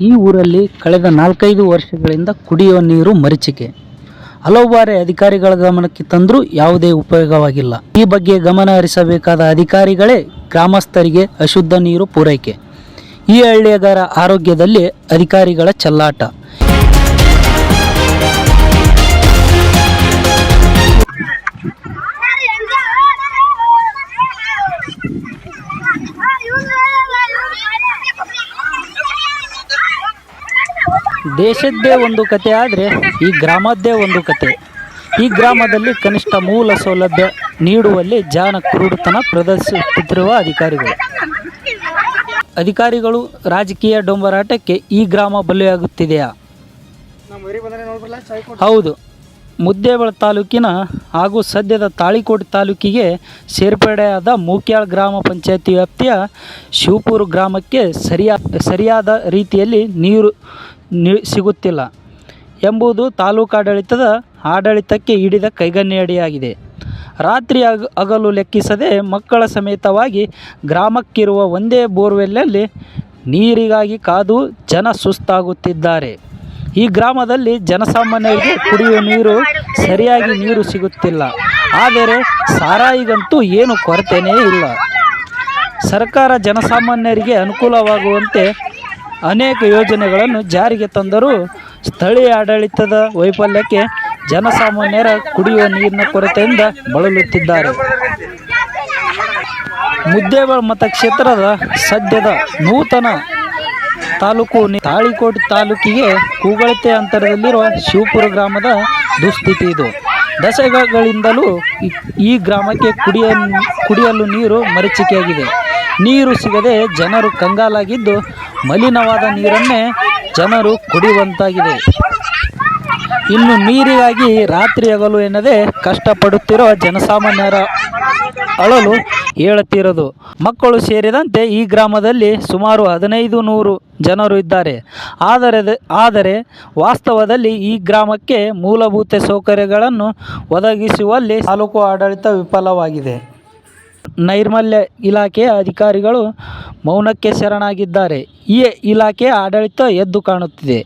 ಈ ಊರಲ್ಲಿ ಕಳೆದ ನಾಲ್ಕೈದು ವರ್ಷಗಳಿಂದ ಕುಡಿಯುವ ನೀರು ಮರೀಚಿಕೆ. ಹಲವು ಬಾರಿ ಅಧಿಕಾರಿಗಳ ಗಮನಕ್ಕೆ ತಂದರೂ ಯಾವುದೇ ಉಪಯೋಗವಾಗಿಲ್ಲ. ಈ ಬಗ್ಗೆ ಗಮನ ಹರಿಸಬೇಕಾದ ಅಧಿಕಾರಿಗಳೇ ಗ್ರಾಮಸ್ಥರಿಗೆ ಅಶುದ್ಧ ನೀರು ಪೂರೈಕೆ. ಈ ಹಳ್ಳಿಯಗಾರ ಆರೋಗ್ಯದಲ್ಲಿ ಅಧಿಕಾರಿಗಳ ಚೆಲ್ಲಾಟ. ದೇಶದ್ದೇ ಒಂದು ಕತೆ ಆದರೆ ಈ ಗ್ರಾಮದ್ದೇ ಒಂದು ಕತೆ. ಈ ಗ್ರಾಮದಲ್ಲಿ ಕನಿಷ್ಠ ಮೂಲ ಸೌಲಭ್ಯ ನೀಡುವಲ್ಲಿ ಜಾನ ಕುರುಡುತನ ಪ್ರದರ್ಶಿಸುತ್ತಿರುವ ಅಧಿಕಾರಿಗಳು. ಅಧಿಕಾರಿಗಳು ರಾಜಕೀಯ ಡೊಂಬರಾಟಕ್ಕೆ ಈ ಗ್ರಾಮ ಬಲಿಯಾಗುತ್ತಿದೆಯಾ? ಹೌದು. ಮುದ್ದೇಬಳ ತಾಲೂಕಿನ ಹಾಗೂ ಸದ್ಯದ ತಾಳಿಕೋಟೆ ತಾಲೂಕಿಗೆ ಸೇರ್ಪಡೆಯಾದ ಮೂಕ್ಯಾಳ್ ಗ್ರಾಮ ಪಂಚಾಯತಿ ವ್ಯಾಪ್ತಿಯ ಶಿವಪುರ ಗ್ರಾಮಕ್ಕೆ ಸರಿಯಾ, ಸರಿಯಾದ ರೀತಿಯಲ್ಲಿ ನೀರು ನೀ, ಸಿಗುತ್ತಿಲ್ಲ ಎಂಬುದು ತಾಲೂಕಾಡಳಿತದ ಆಡಳಿತಕ್ಕೆ ಹಿಡಿದ ಕೈಗನ್ನಡಿಯಾಗಿದೆ ರಾತ್ರಿ ಅಗ, ಹಗಲು ಲೆಕ್ಕಿಸದೆ ಮಕ್ಕಳ ಸಮೇತವಾಗಿ ಗ್ರಾಮಕ್ಕಿರುವ ಒಂದೇ ಬೋರ್ವೆಲ್ನಲ್ಲಿ ನೀರಿಗಾಗಿ ಕಾದು ಜನ ಸುಸ್ತಾಗುತ್ತಿದ್ದಾರೆ. ಈ ಗ್ರಾಮದಲ್ಲಿ ಜನಸಾಮಾನ್ಯರಿಗೆ ಕುಡಿಯುವ ನೀರು ಸರಿಯಾಗಿ ನೀರು ಸಿಗುತ್ತಿಲ್ಲ. ಆದರೆ ಸಾರಾಯಿಗಂತೂ ಏನು ಕೊರತೆಯೇ ಇಲ್ಲ. ಸರ್ಕಾರ ಜನಸಾಮಾನ್ಯರಿಗೆ ಅನುಕೂಲವಾಗುವಂತೆ ಅನೇಕ ಯೋಜನೆಗಳನ್ನು ಜಾರಿಗೆ ತಂದರೂ ಸ್ಥಳೀಯ ಆಡಳಿತದ ವೈಫಲ್ಯಕ್ಕೆ ಜನಸಾಮಾನ್ಯರ ಕುಡಿಯುವ ನೀರಿನ ಕೊರತೆಯಿಂದ ಬಳಲುತ್ತಿದ್ದಾರೆ. ಮುದ್ದೇಬೇಳ ಮತಕ್ಷೇತ್ರದ ಸದ್ಯದ ನೂತನ ತಾಲೂಕು ತಾಳಿಕೋಟೆ ತಾಲೂಕಿಗೆ ಕೂಗಳತೆ ಅಂತರದಲ್ಲಿರುವ ಶಿವಪುರ ಗ್ರಾಮದ ದುಸ್ಥಿತಿ ಇದು. ದಶಕಗಳಿಂದಲೂ ಈ ಗ್ರಾಮಕ್ಕೆ ಕುಡಿಯ ಕುಡಿಯಲು ನೀರು ಮರೀಚಿಕೆಯಾಗಿದೆ. ನೀರು ಸಿಗದೆ ಜನರು ಕಂಗಾಲಾಗಿದ್ದು ಮಲಿನವಾದ ನೀರನ್ನೇ ಜನರು ಕುಡಿಯುವಂತಾಗಿದೆ. ಇನ್ನು ನೀರಿಗಾಗಿ ರಾತ್ರಿ ಹಗಲು ಎನ್ನದೆ ಕಷ್ಟಪಡುತ್ತಿರೋ ಜನಸಾಮಾನ್ಯರ ಅಳಲು ಹೇಳುತ್ತಿರೋದು ಮಕ್ಕಳು ಸೇರಿದಂತೆ ಈ ಗ್ರಾಮದಲ್ಲಿ ಸುಮಾರು ಹದಿನೈದು ನೂರು ಜನರು ಇದ್ದಾರೆ. ಆದರೆ ಆದರೆ ವಾಸ್ತವದಲ್ಲಿ ಈ ಗ್ರಾಮಕ್ಕೆ ಮೂಲಭೂತ ಸೌಕರ್ಯಗಳನ್ನು ಒದಗಿಸುವಲ್ಲಿ ತಾಲೂಕು ಆಡಳಿತ ವಿಫಲವಾಗಿದೆ. ನೈರ್ಮಲ್ಯ ಇಲಾಖೆಯ ಅಧಿಕಾರಿಗಳು ಮೌನಕ್ಕೆ ಶರಣಾಗಿದ್ದಾರೆ. ಈ ಇಲಾಖೆಯ ಆಡಳಿತ ಎದ್ದು ಕಾಣುತ್ತಿದೆ.